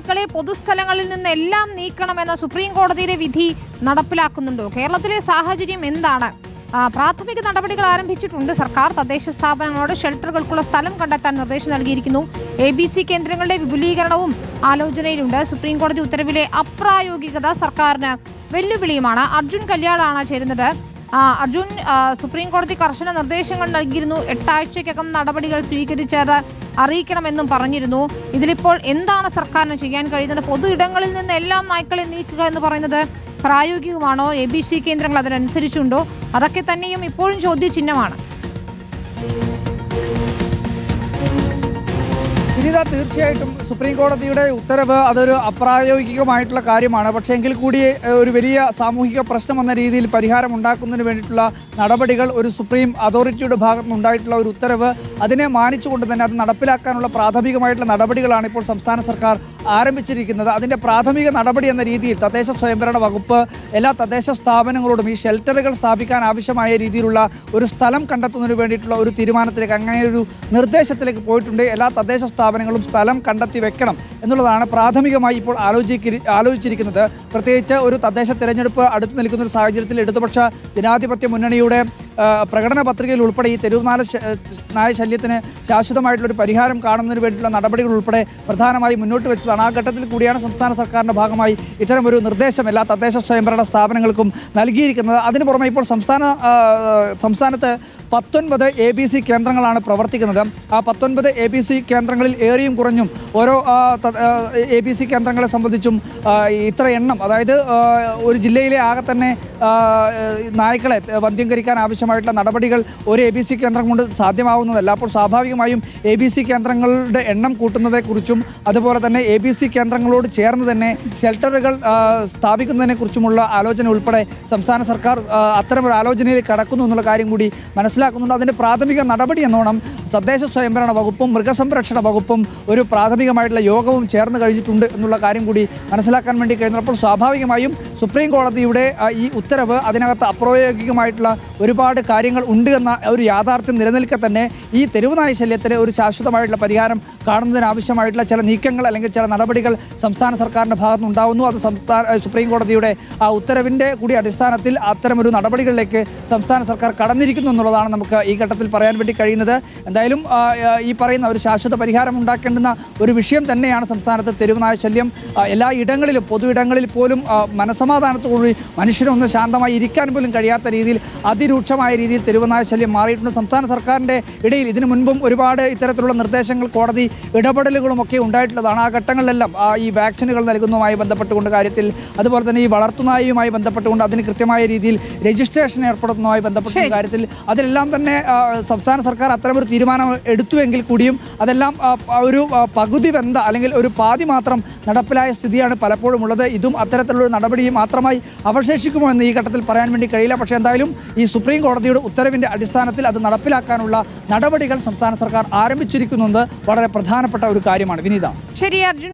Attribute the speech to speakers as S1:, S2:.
S1: തെരുവുനായ്ക്കളെ പൊതുസ്ഥലങ്ങളിൽ നിന്ന് എല്ലാം നീക്കണമെന്ന സുപ്രീം കോടതിയുടെ വിധി നടപ്പിലാക്കുന്നുണ്ടോ? കേരളത്തിലെ സാഹചര്യം എന്താണ്? പ്രാഥമിക നടപടികൾ ആരംഭിച്ചിട്ടുണ്ട്. സർക്കാർ തദ്ദേശ സ്ഥാപനങ്ങളോട് ഷെൽട്ടറുകൾക്കുള്ള സ്ഥലം കണ്ടെത്താൻ നിർദ്ദേശം നൽകിയിരിക്കുന്നു. എ ബി സി കേന്ദ്രങ്ങളുടെ വിപുലീകരണവും ആലോചനയിലുണ്ട്. സുപ്രീം കോടതി ഉത്തരവിലെ അപ്രായോഗികത സർക്കാരിന് വെല്ലുവിളിയുമാണ്. അർജുൻ കല്യാണാണ് ചേരുന്നത്. അർജുൻ സുപ്രീം കോടതി കർശന നിർദ്ദേശങ്ങൾ നൽകിയിരുന്നു. എട്ടാഴ്ചയ്ക്കകം നടപടികൾ സ്വീകരിച്ചത് അറിയിക്കണമെന്നും പറഞ്ഞിരുന്നു. ഇതിലിപ്പോൾ എന്താണ് സർക്കാരിന് ചെയ്യാൻ കഴിയുന്നത്? പൊതു ഇടങ്ങളിൽ നിന്ന് എല്ലാം നായ്ക്കളെ നീക്കുക എന്ന് പറയുന്നത് പ്രായോഗികമാണോ? എ ബി സി കേന്ദ്രങ്ങൾ അതിനനുസരിച്ചുണ്ടോ? അതൊക്കെ തന്നെയും ഇപ്പോഴും ചോദ്യചിഹ്നമാണ്.
S2: വിനിത തീർച്ചയായിട്ടും സുപ്രീം കോടതിയുടെ ഉത്തരവ് അതൊരു അപ്രായോഗികമായിട്ടുള്ള കാര്യമാണ്. പക്ഷേ എങ്കിൽ കൂടി ഒരു വലിയ സാമൂഹിക പ്രശ്നം എന്ന രീതിയിൽ പരിഹാരം ഉണ്ടാക്കുന്നതിന് വേണ്ടിയിട്ടുള്ള നടപടികൾ ഒരു സുപ്രീം അതോറിറ്റിയുടെ ഭാഗത്ത് നിന്നുണ്ടായിട്ടുള്ള ഒരു ഉത്തരവ് അതിനെ മാനിച്ചുകൊണ്ട് തന്നെ അത് നടപ്പിലാക്കാനുള്ള പ്രാഥമികമായിട്ടുള്ള നടപടികളാണ് ഇപ്പോൾ സംസ്ഥാന സർക്കാർ ആരംഭിച്ചിരിക്കുന്നത് അതിന്റെ പ്രാഥമിക നടപടി എന്ന രീതിയിൽ തദ്ദേശ സ്വയംഭരണ വകുപ്പ് എല്ലാ തദ്ദേശ സ്ഥാപനങ്ങളോടും ഈ ഷെൽട്ടറുകൾ സ്ഥാപിക്കാൻ ആവശ്യമായ രീതിയിലുള്ള ഒരു സ്ഥലം കണ്ടെത്തുന്നതിന് വേണ്ടിയിട്ടുള്ള ഒരു തീരുമാനത്തിലേക്ക് അങ്ങനെ ഒരു നിർദ്ദേശത്തിലേക്ക് പോയിട്ടുണ്ട്. എല്ലാ തദ്ദേശ സ്ഥാപനങ്ങളും സ്ഥലം കണ്ടെത്തി വെക്കണം എന്നുള്ളതാണ് പ്രാഥമികമായി ഇപ്പോൾ ആലോചിക്കി ആലോചിച്ചിരിക്കുന്നത്. പ്രത്യേകിച്ച് ഒരു തദ്ദേശ തിരഞ്ഞെടുപ്പ് അടുത്തു നിൽക്കുന്ന ഒരു സാഹചര്യത്തിൽ ഇടതുപക്ഷ ജനാധിപത്യ മുന്നണിയുടെ പ്രകടന പത്രികയിൽ ഉൾപ്പെടെ ഈ തെരുവുനാല ശ- നായ ശല്യത്തിന് ശാശ്വതമായിട്ടുള്ള ഒരു പരിഹാരം കാണുന്നതിന് വേണ്ടിയിട്ടുള്ള നടപടികൾ ഉൾപ്പെടെ പ്രധാനമായി മുന്നോട്ട് വെച്ചതാണ്. ആ ഘട്ടത്തിൽ കൂടിയാണ് സംസ്ഥാന സർക്കാരിന്റെ ഭാഗമായി ഇത്തരമൊരു നിർദ്ദേശം എല്ലാ തദ്ദേശ സ്വയംഭരണ സ്ഥാപനങ്ങൾക്കും നൽകിയിരിക്കുന്നത്. അതിന് പുറമെ ഇപ്പോൾ സംസ്ഥാന സംസ്ഥാനത്ത് പത്തൊൻപത് എ ബി സി കേന്ദ്രങ്ങളാണ് പ്രവർത്തിക്കുന്നത്. ആ പത്തൊൻപത് എ ബി സി കേന്ദ്രങ്ങളിൽ ഏറിയും കുറഞ്ഞും ഓരോ എ ബി സി കേന്ദ്രങ്ങളെ സംബന്ധിച്ചും ഇത്ര എണ്ണം അതായത് ഒരു ജില്ലയിലെ ആകെ തന്നെ നായ്ക്കളെ വന്ധ്യംകരിക്കാൻ ആവശ്യമായിട്ടുള്ള നടപടികൾ ഒരു എ ബി സി കേന്ദ്രം കൊണ്ട് സാധ്യമാവുന്നതല്ല. അപ്പോൾ സ്വാഭാവികമായും എ ബി സി കേന്ദ്രങ്ങളുടെ എണ്ണം കൂട്ടുന്നതേക്കുറിച്ചും അതുപോലെ തന്നെ എ ബി സി കേന്ദ്രങ്ങളോട് ചേർന്ന് തന്നെ ഷെൽട്ടറുകൾ സ്ഥാപിക്കുന്നതിനെക്കുറിച്ചുമുള്ള ആലോചന ഉൾപ്പെടെ സംസ്ഥാന സർക്കാർ അത്തരമൊരു ആലോചനയിൽ കടക്കുന്നു എന്നുള്ള കാര്യം കൂടി മനസ്സിലാക്കുന്നുണ്ട്. അതിന്റെ പ്രാഥമിക നടപടി എന്നോണം തദ്ദേശ സ്വയംഭരണ വകുപ്പും മൃഗസംരക്ഷണ വകുപ്പും ഒരു പ്രാഥമികമായിട്ടുള്ള യോഗവും ചേർന്ന് കഴിഞ്ഞിട്ടുണ്ട് എന്നുള്ള കാര്യം കൂടി മനസ്സിലാക്കാൻ വേണ്ടി കഴിഞ്ഞപ്പോൾ സ്വാഭാവികമായും സുപ്രീം കോടതിയുടെ ഈ ഉത്തരവ് അതിനകത്ത് അപ്രായോഗികമായിട്ടുള്ള ഒരുപാട് കാര്യങ്ങൾ ഉണ്ട് എന്ന ഒരു യാഥാർത്ഥ്യം നിലനിൽക്കെ തന്നെ ഈ തെരുവുനായ ശല്യത്തിന് ഒരു ശാശ്വതമായിട്ടുള്ള പരിഹാരം കാണുന്നതിനാവശ്യമായിട്ടുള്ള ചില നീക്കങ്ങൾ അല്ലെങ്കിൽ ചില നടപടികൾ സംസ്ഥാന സർക്കാരിന്റെ ഭാഗത്തു ഉണ്ടാവുന്നു. അത് സംസ്ഥാന സുപ്രീം കോടതിയുടെ ആ ഉത്തരവിന്റെ കൂടി അടിസ്ഥാനത്തിൽ അത്തരമൊരു നടപടികളിലേക്ക് സംസ്ഥാന സർക്കാർ കടന്നിരിക്കുന്നു എന്നുള്ളതാണ് നമുക്ക് ഈ ഘട്ടത്തിൽ പറയാൻ വേണ്ടി കഴിയുന്നത്. എന്തായാലും ഈ പറയുന്ന ഒരു ശാശ്വത പരിഹാരം ഉണ്ടാക്കേണ്ടുന്ന ഒരു വിഷയം തന്നെയാണ് സംസ്ഥാനത്ത് തെരുവുനായ ശല്യം. എല്ലാ ഇടങ്ങളിലും പൊതു ഇടങ്ങളിൽ പോലും മനസമാധാനത്തോടുകൂടി മനുഷ്യനൊന്ന് ശാന്തമായി ഇരിക്കാൻ പോലും കഴിയാത്ത രീതിയിൽ അതിരൂക്ഷമായ രീതിയിൽ തെരുവുനായ ശല്യം മാറിയിട്ടുണ്ട്. സംസ്ഥാന സർക്കാരിന്റെ ഇടയിൽ ഇതിനു മുൻപും ഒരുപാട് ഇത്തരത്തിലുള്ള നിർദ്ദേശങ്ങൾ കോടതി ഇടപെടലുകളും ഒക്കെ ഉണ്ടായിട്ടുള്ളതാണ്. ആ ഘട്ടങ്ങളിലെല്ലാം ആ, ഈ വാക്സിനുകൾ നൽകുന്നതുമായി ബന്ധപ്പെട്ടുകൊണ്ട് കാര്യത്തിൽ അതുപോലെ തന്നെ ഈ വളർത്തുനായുമായി ബന്ധപ്പെട്ടുകൊണ്ട് അതിന് കൃത്യമായ രീതിയിൽ രജിസ്ട്രേഷൻ ഏർപ്പെടുത്തുന്നതുമായി ബന്ധപ്പെട്ട. കാര്യത്തിൽ അതിലെല്ലാം തന്നെ സംസ്ഥാന സർക്കാർ അത്തരമൊരു തീരുമാനം എടുത്തുവെങ്കിൽ കൂടിയും അതെല്ലാം ഒരു പകുതി വെന്ത അല്ലെങ്കിൽ ഒരു പാതി മാത്രം നടപ്പിലായ സ്ഥിതിയാണ് പലപ്പോഴും ഉള്ളത്. ഇതും അത്തരത്തിലുള്ള നടപടി മാത്രമായി അവശേഷിക്കുമോ എന്ന് ഈ ഘട്ടത്തിൽ പറയാൻ വേണ്ടി കഴിയില്ല. പക്ഷേ എന്തായാലും ഈ സുപ്രീം കോടതിയുടെ ഉത്തരവിന്റെ അടിസ്ഥാനത്തിൽ അത് നടപ്പിലാക്കാനുള്ള നടപടികൾ സംസ്ഥാന സർക്കാർ ആരംഭിച്ചിരിക്കുന്നത് വളരെ പ്രധാനപ്പെട്ട ഒരു കാര്യമാണ്. വിനീത.
S1: ശരി അർജുൻ.